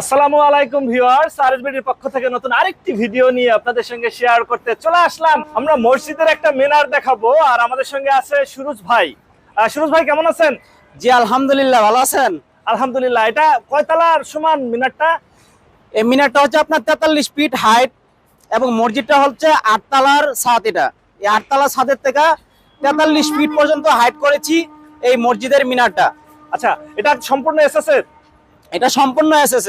আসসালামু আলাইকুম ভিউয়ার্স আরএসবিডির পক্ষ থেকে নতুন আরেকটি ভিডিও নিয়ে আপনাদের সঙ্গে শেয়ার করতে চলে আসলাম। আমরা মসজিদের একটা মিনার দেখাবো আর আমাদের সঙ্গে আছে সুরজ ভাই। সুরজ ভাই কেমন আছেন? জি আলহামদুলিল্লাহ ভালো আছেন? আলহামদুলিল্লাহ এটা কয়তলার সমান মিনারটা? এই মিনারটা হচ্ছে আপনার তেতাল্লিশ ফিট হাইট এবং মসজিদটা হচ্ছে আটতলার ছাদ এটা। এই আটতলার ছাদের থেকে তেতাল্লিশ ফিট পর্যন্ত হাইট করেছি এই মসজিদের মিনারটা। আচ্ছা এটা সম্পূর্ণ এসএস এর? এটা সম্পূর্ণ এসএস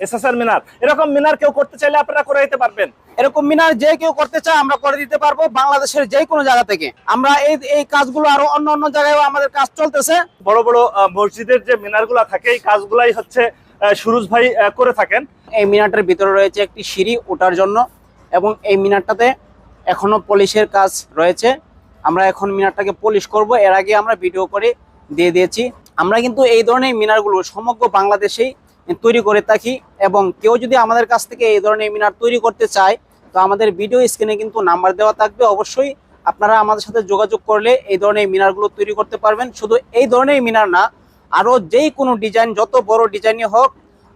এর এসএস এর মিনার। এরকম মিনার কেউ করতে চাইলে আপনারা করে দিতে পারবেন। এরকম মিনার যে কেউ করতে চায় আমরা করে দিতে পারব বাংলাদেশের যে কোনো জায়গা থেকে। আমরা এই এই কাজগুলো আরও অন্য অন্য জায়গায় আমাদের কাজ চলতেছে। বড় বড় মসজিদের যে মিনারগুলো থাকে এই কাজগুলাই হচ্ছে সুরজ ভাই করে থাকেন। এই মিনারটার ভিতরে রয়েছে একটি সিঁড়ি ওঠার জন্য এবং এই মিনারটাতে এখনও পলিশের কাজ রয়েছে। আমরা এখন মিনারটাকে পলিশ করব। এর আগে আমরা ভিডিও করে দিয়ে দিয়েছি। আমরা কিন্তু এই ধরনের মিনারগুলো সমগ্র বাংলাদেশেই তৈরি করে থাকি এবং কেউ যদি আমাদের কাছ থেকে এই ধরনের মিনার তৈরি করতে চায় তো আমাদের ভিডিও স্ক্রিনে কিন্তু নাম্বার দেওয়া থাকবে। অবশ্যই আপনারা আমাদের সাথে যোগাযোগ করলে এই ধরনের মিনারগুলো তৈরি করতে পারবেন। শুধু এই ধরনের মিনার না আরও যেই কোনো ডিজাইন যত বড় ডিজাইনই হোক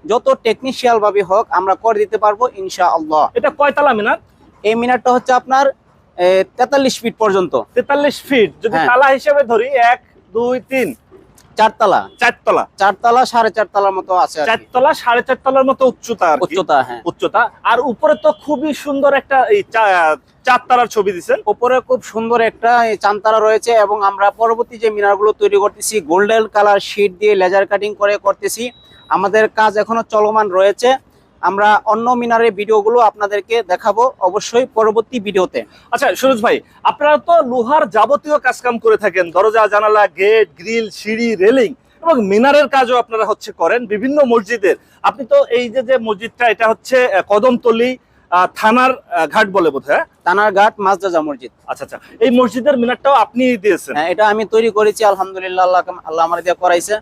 যত টেকনিশিয়াল ভাবে হোক আমরা করে দিতে পারব ইনশাআল্লাহ। এটা কয়তলা মিনার এই মিনারটা হচ্ছে আপনার তেতাল্লিশ ফিট পর্যন্ত। তেতাল্লিশ ফিট যদি হ্যাঁ। তালা হিসেবে ধরি এক দুই তিন। চারতলা? চারতলা। চারতলা সাড়ে চারতলার মতো আছে। চারতলা সাড়ে চারতলার মতো উচ্চতা উচ্চতা হ্যাঁ। উচ্চতা। আর উপরে তো খুবই সুন্দর একটা এই চা- চারতলার ছবি দিচ্ছেন উপরে খুব সুন্দর একটা চানতারা রয়েছে এবং আমরা পরবর্তী যে মিনারগুলো তৈরি করতেছি গোল্ডেন কালার শিট দিয়ে লেজার কাটিং করে করতেছি। আমাদের কাজ এখনও চলমান রয়েছে। আমরা অন্য মিনারের ভিডিওগুলো আপনাদেরকে দেখাবো অবশ্যই পরবর্তী ভিডিওতে। আচ্ছা সুরজ ভাই আপনারা তো লোহার যাবতীয় কাজকাম করে থাকেন দরজা জানালা গেট গ্রিল সিঁড়ি রেলিং এবং মিনারের কাজও আপনারা হচ্ছে করেন বিভিন্ন মসজিদের। আপনি তো এই যে যে মসজিদটা এটা হচ্ছে কদমতলি আহ, থানার ঘাট বলে বোধ হয়? তানার ঘাট মাসদাজা মসজিদ। আচ্ছা আচ্ছা এই মসজিদের মিনারটাও আপনি দিয়েছেন? হ্যাঁ এটা আমি তৈরি করেছি আলহামদুলিল্লাহ আল্লাহ আল্লাহ আমার দিয়ে করাইছে।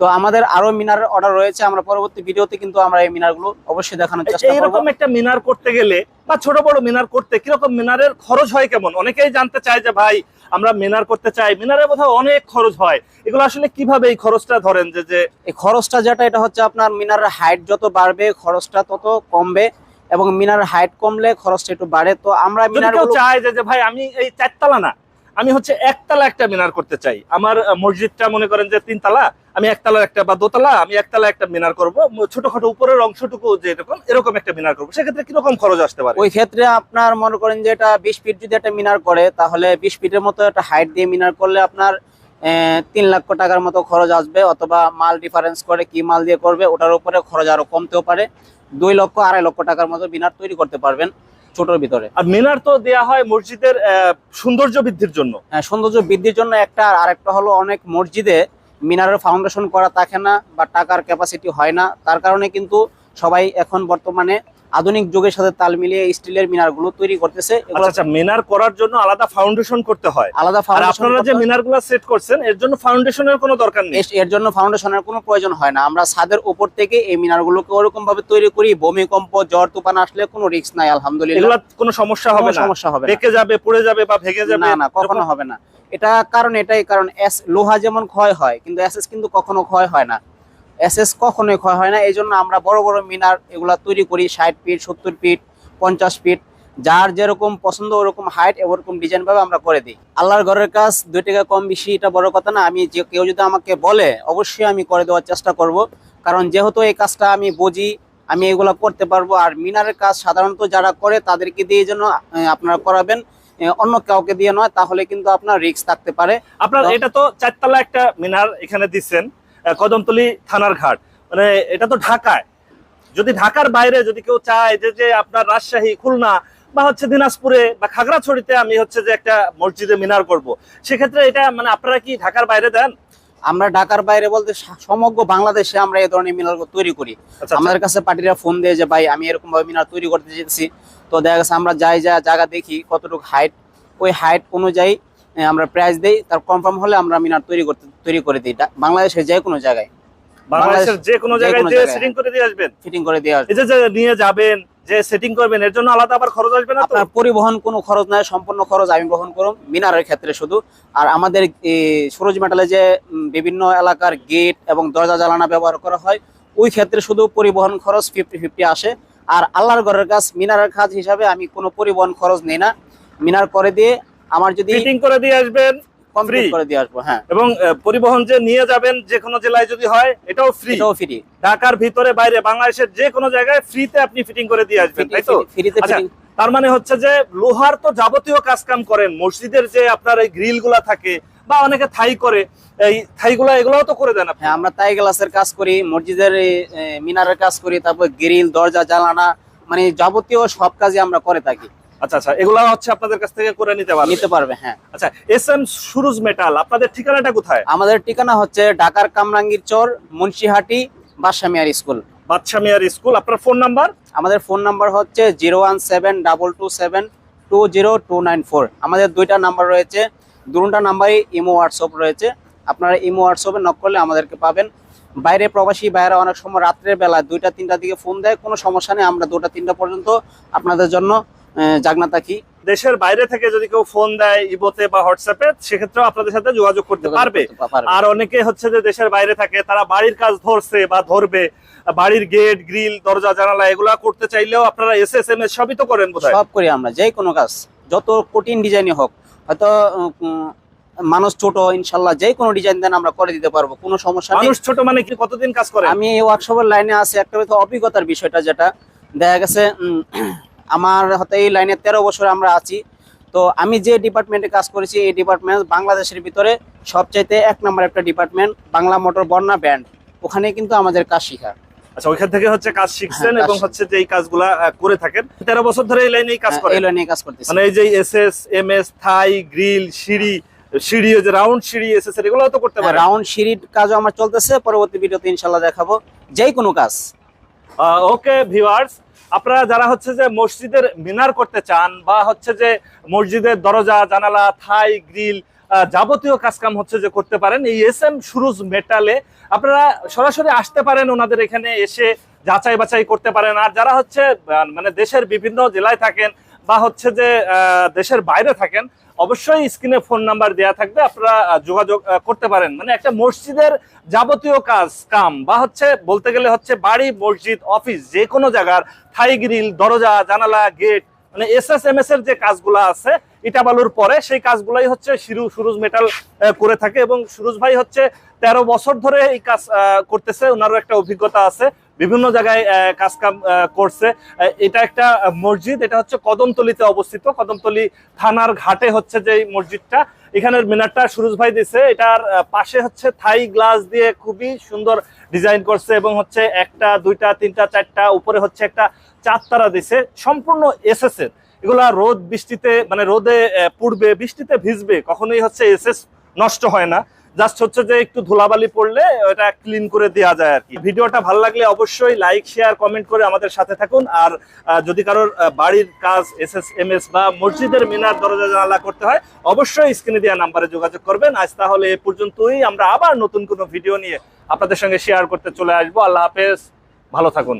তো আমাদের আরও মিনার অর্ডার রয়েছে আমরা পরবর্তী ভিডিওতে কিন্তু আমরা এই মিনারগুলো অবশ্যই দেখানোর চেষ্টা করব। এইরকম একটা মিনার করতে গেলে বা ছোট বড় মিনার করতে কীরকম মিনারের খরচ হয় কেমন? অনেকেই জানতে চায় যে ভাই আমরা মিনার করতে চাই। মিনারের বোধহয় অনেক খরচ হয়। এগুলো আসলে কীভাবে এই খরচটা ধরেন যে যে এই খরচটা যেটা এটা হচ্ছে আপনার মিনারের হাইট যত বাড়বে খরচটা তত কমবে এবং মিনারের হাইট কমলে খরচটা একটু বাড়ে। তো আমরা মিনার যে যে ভাই আমি এই চারতলা না আমি হচ্ছে একতলা একটা মিনার করতে চাই। আমার মসজিদটা মনে করেন যে তিনতলা, আমি একতলা একটা বা দোতলা, আমি একতলা একটা মিনার করব। ছোটখাটো উপরের অংশটুকু যে এরকম এরকম একটা মিনার করব। সেক্ষেত্রে কীরকম খরচ আসতে পারে? ওই ক্ষেত্রে আপনার মনে করেন যে এটা বিশ ফিট যদি একটা মিনার করে, তাহলে বিশ ফিটের মতো একটা হাইট দিয়ে মিনার করলে আপনার তিন লক্ষ টাকার মতো খরচ আসবে, অথবা মাল ডিফারেন্স করে কি মাল দিয়ে করবে, ওটার উপরে খরচ আরও কমতেও পারে। দুই লক্ষ, আড়াই লক্ষ টাকার মতো মিনার তৈরি করতে পারবেন। ছোটোর ভিতরে। আর মিনার তো দেয়া হয় মসজিদের সৌন্দর্য বৃদ্ধির জন্য। হ্যাঁ, সৌন্দর্য বৃদ্ধির জন্য একটা আর আরেকটা হলো অনেক মসজিদে মিনারের ফাউন্ডেশন করা থাকে না বা টাকার ক্যাপাসিটি হয় না। তার কারণে কিন্তু সবাই এখন বর্তমানে আধুনিক যুগের সাথে তাল মিলিয়ে স্টিলের মিনারগুলো তৈরি করতেছে। আচ্ছা আচ্ছা মিনার করার জন্য আলাদা ফাউন্ডেশন করতে হয়। আলাদা আপনারা যে মিনারগুলা সেট করছেন এর জন্য ফাউন্ডেশনের কোনো দরকার নেই? এর জন্য ফাউন্ডেশনের কোনো প্রয়োজন হয় না। আমরা ছাদের উপর থেকে এই মিনারগুলোকে ওরকম ভাবে তৈরি করি। ভূমিকম্প ঝড় তুফান আসলে কোনো রিস্ক নাই আলহামদুলিল্লাহ। কোনো সমস্যা হবে না? সমস্যা হবে না। বেঁকে যাবে পড়ে যাবে বা ভেঙে যাবে? না না কখনো হবে না। এটা কারণ এটাই কারণ এস লোহা যেমন ক্ষয় হয় কিন্তু এসএস কিন্তু কখনো ক্ষয় হয় না। এসএস কখনোই ক্ষয় হয় না। এই জন্য আমরা বড় বড় মিনার এগুলা তৈরি করি ষাট ফিট সত্তর ফিট পঞ্চাশ ফিট যার যেরকম পছন্দ ওরকম হাইট ওরকম ডিজাইন ভাবে আমরা করে দিই। আল্লাহর ঘরের কাজ দুই টাকা কম বেশি এটা বড় কথা না। আমি যে কেউ যদি আমাকে বলে অবশ্যই আমি করে দেওয়ার চেষ্টা করব। কারণ যেহেতু এই কাজটা আমি বুঝি আমি এগুলা করতে পারব। আর মিনারের কাজ সাধারণত যারা করে তাদেরকে দিয়ে যেন আপনারা করাবেন অন্য কাউকে দিয়ে নয় তাহলে কিন্তু আপনার রিস্ক থাকতে পারে। আপনার এটা তো চারতলা একটা মিনার এখানে দিচ্ছেন। কদমতলি থানার ঘাট। মানে এটা তো ঢাকায়। যদি ঢাকার বাইরে যদি কেউ চায় যে যে আপনার রাজশাহী খুলনা বা হচ্ছে দিনাজপুরে বা খাগড়াছড়িতে আমি হচ্ছে যে একটা মসজিদে মিনার করব সেক্ষেত্রে এটা মানে আপনারা কি ঢাকার বাইরে দেন? আমরা ঢাকার বাইরে বলতে সমগ্র বাংলাদেশে আমরা এই ধরনের মিনার তৈরি করি। আচ্ছা, আমাদের কাছে পার্টিরা ফোন দিয়ে যে ভাই আমি এরকম ভাবে মিনার তৈরি করতে যেতেছি। তো দেখা গেছে আমরা যাই যা জায়গা দেখি কতটুকু হাইট ওই হাইট অনুযায়ী আমরা প্রাইস দেই তার কনফার্ম হলে আমরা মিনার তৈরি করতে তৈরি করে দিই। বাংলাদেশের যে কোনো জায়গায়। বাংলাদেশের যে কোনো জায়গায় যে সেটিং করে দিয়ে আসবেন। ফিটিং করে দেওয়া এই যে যে নিয়ে যাবেন যে সেটিং করবেন এর জন্য আলাদা আবার খরচ আসবে না আপনার পরিবহন কোনো খরচ নাই সম্পূর্ণ খরচ আমি বহন করুন মিনারের ক্ষেত্রে শুধু। আর আমাদের এই সুরজ মেটালে যে বিভিন্ন এলাকার গেট এবং দরজা জ্বালানা ব্যবহার করা হয় ওই ক্ষেত্রে শুধু পরিবহন খরচ ফিফটি ফিফটি আসে। আর আল্লাহর ঘরের কাজ মিনারের কাজ হিসাবে আমি কোনো পরিবহন খরচ নেই না। মিনার করে দিয়ে আমার যদি ফিটিং করে দিয়ে আসবেন কমপ্লিট করে দিয়ে আসব হ্যাঁ। এবং পরিবহন যে নিয়ে যাবেন যে কোনো জেলায় যদি হয় এটাও ফ্রি এটাও ফ্রি ঢাকার ভিতরে বাইরে বাংলাদেশের যে কোনো জায়গায় ফ্রিতে আপনি ফিটিং করে দিয়ে আসবেন তাই তো? ফ্রিতে আচ্ছা, ফিটিং তার মানে হচ্ছে যে লোহার তো যাবতীয় কাজ কাম করেন মসজিদের যে আপনার এই গ্রিলগুলা থাকে বা অনেকে থাই করে এই থাই গুলা এগুলাও তো করে দেন হ্যাঁ আমরা তাই গ্লাসের কাজ করি মসজিদের মিনারের কাজ করি তারপর গ্রিল দরজা জানালা মানে যাবতীয় সব কাজই আমরা করে থাকি। আচ্ছা আচ্ছা এগুলা হচ্ছে আপনাদের কাছ থেকে করে নিতে পারবেন নিতে পারবে হ্যাঁ। আচ্ছা এস এম সুরুজ মেটাল আপনাদের ঠিকানাটা কোথায়? আমাদের ঠিকানা হচ্ছে ঢাকার কামরাঙ্গীর চর মুন্সিহাটি বাসামিয়ার স্কুল। বাদশা মিয়ার স্কুল আপনার ফোন নাম্বার? আমাদের ফোন নাম্বার হচ্ছে zero one seven double two seven two zero two nine four. আমাদের দুইটা নাম্বার রয়েছে দুটা নাম্বারই ইমো হোয়াটসঅ্যাপ রয়েছে। আপনারা ইমো হোয়াটসঅ্যাপে নক করলে আমাদেরকে পাবেন। বাইরে প্রবাসী বাইরে অনেক সময় রাত্রের বেলা দুইটা তিনটা দিকে ফোন দেয় কোনো সমস্যা নেই আমরা দুটা তিনটা পর্যন্ত আপনাদের জন্য জাগনা থাকি দেশের বাইরে থেকে যদি কেউ ফোন দেয় ইবোতে বা হোয়াটসঅ্যাপে সেক্ষেত্রেও আপনাদের সাথে যোগাযোগ করতে পারবে। আর অনেকে হচ্ছে যে দেশের বাইরে থাকে তারা বাড়ির কাজ ধরছে বা ধরবে। বাড়ির গেট গ্রিল দরজা জানালা এগুলা করতে চাইলেও আপনারা এস এস এম এস সবই তো করেন বোধহয়। সব করি আমরা যে কোনো কাজ যত কঠিন ডিজাইনই হোক হয়তো মানুষ ছোট ইনশাল্লাহ যে কোনো ডিজাইন দেন আমরা করে দিতে পারব কোনো সমস্যা মানুষ ছোট মানে কি কতদিন কাজ করে? আমি এই ওয়ার্কশপের লাইনে আছি একটা অভিজ্ঞতার বিষয়টা যেটা। দেখা গেছে আমার হয়তো এই লাইনে তেরো বছর আমরা আছি। তো আমি যে ডিপার্টমেন্টে কাজ করেছি এই ডিপার্টমেন্ট বাংলাদেশের ভিতরে সবচাইতে এক নম্বর একটা ডিপার্টমেন্ট বাংলা মোটর বন্যা ব্যান্ড। ওখানে কিন্তু আমাদের কাজ শিখা। আচ্ছা ওইখান থেকে হচ্ছে কাজ শিখছেন হ্যাঁ, এবং হচ্ছে যে এই কাজগুলা করে থাকেন। তেরো বছর ধরে এই লাইনেই কাজ হ্যাঁ, করেন? এই লাইনে কাজ করতেছি। মানে এই যে S S M S Thai grill সিঁড়ি সিঁড়ি যে রাউন্ড সিঁড়ি এস এস এর এগুলো তো করতে পারেন? রাউন্ড সিঁড়ির কাজও আমার চলতেছে। পরবর্তী ভিডিওতে ইনশাল্লাহ দেখাবো। যে কোনো কাজ। ওকে ভিউয়ার্স আপনারা যারা হচ্ছে যে মসজিদের মিনার করতে চান বা হচ্ছে যে মসজিদের দরজা, জানালা, থাই, গ্রিল যাবতীয় কাজকাম হচ্ছে যে করতে পারেন, এই এস এম সুরুজ মেটালে আপনারা সরাসরি আসতে পারেন ওনাদের এখানে এসে যাচাই বাছাই করতে পারেন। আর যারা হচ্ছে মানে দেশের বিভিন্ন জেলায় থাকেন বা হচ্ছে যে দেশের বাইরে থাকেন অবশ্যই স্ক্রিনে ফোন নাম্বার দেওয়া থাকবে, আপনারা যোগাযোগ করতে পারেন। মানে একটা মসজিদের যাবতীয় কাজ, কাম, বা হচ্ছে বলতে গেলে হচ্ছে বাড়ি, মসজিদ, অফিস, যে কোনো জায়গার থাই গ্রিল, দরজা, জানালা, গেট মানে এস এস এম এস এর যে কাজগুলো আছে ইটা বালুর পরে সেই কাজগুলাই হচ্ছে শিরু, সুরুজ মেটাল করে থাকে। এবং সুরুজ ভাই হচ্ছে তেরো বছর ধরে এই কাজ করতেছে। ওনারও একটা অভিজ্ঞতা আছে। বিভিন্ন জায়গায় কাজ কাম করছে। এটা একটা মসজিদ, এটা হচ্ছে কদমতলিতে অবস্থিত। কদমতলি থানার ঘাটে হচ্ছে যে মসজিদটা। এখানের মিনারটা সুরুজ ভাই দিছে। এটার পাশে হচ্ছে থাই গ্লাস দিয়ে খুবই সুন্দর ডিজাইন করছে এবং হচ্ছে একটা, দুইটা, তিনটা, চারটা, উপরে হচ্ছে একটা চারতারা দিছে। সম্পূর্ণ এসএস এর। এগুলা রোদ, বৃষ্টিতে মানে রোদে পুড়বে, বৃষ্টিতে ভিজবে, কখনোই হচ্ছে এসএস নষ্ট হয় না। জাস্ট হচ্ছে যে একটু ধুলাবালি পড়লে ওটা ক্লিন করে দেওয়া যায় আর কি। ভিডিওটা ভালো লাগলে অবশ্যই লাইক শেয়ার কমেন্ট করে আমাদের সাথে থাকুন। আর যদি কারোর বাড়ির কাজ এস এস এম এস বা মসজিদের মিনার, দরজা, জানালা করতে হয়, অবশ্যই স্ক্রিনে দেওয়া নাম্বারে যোগাযোগ করবেন। আজ তাহলে এ পর্যন্তই। আমরা আবার নতুন কোনো ভিডিও নিয়ে আপনাদের সঙ্গে শেয়ার করতে চলে আসব। আল্লাহ হাফেজ। ভালো থাকুন।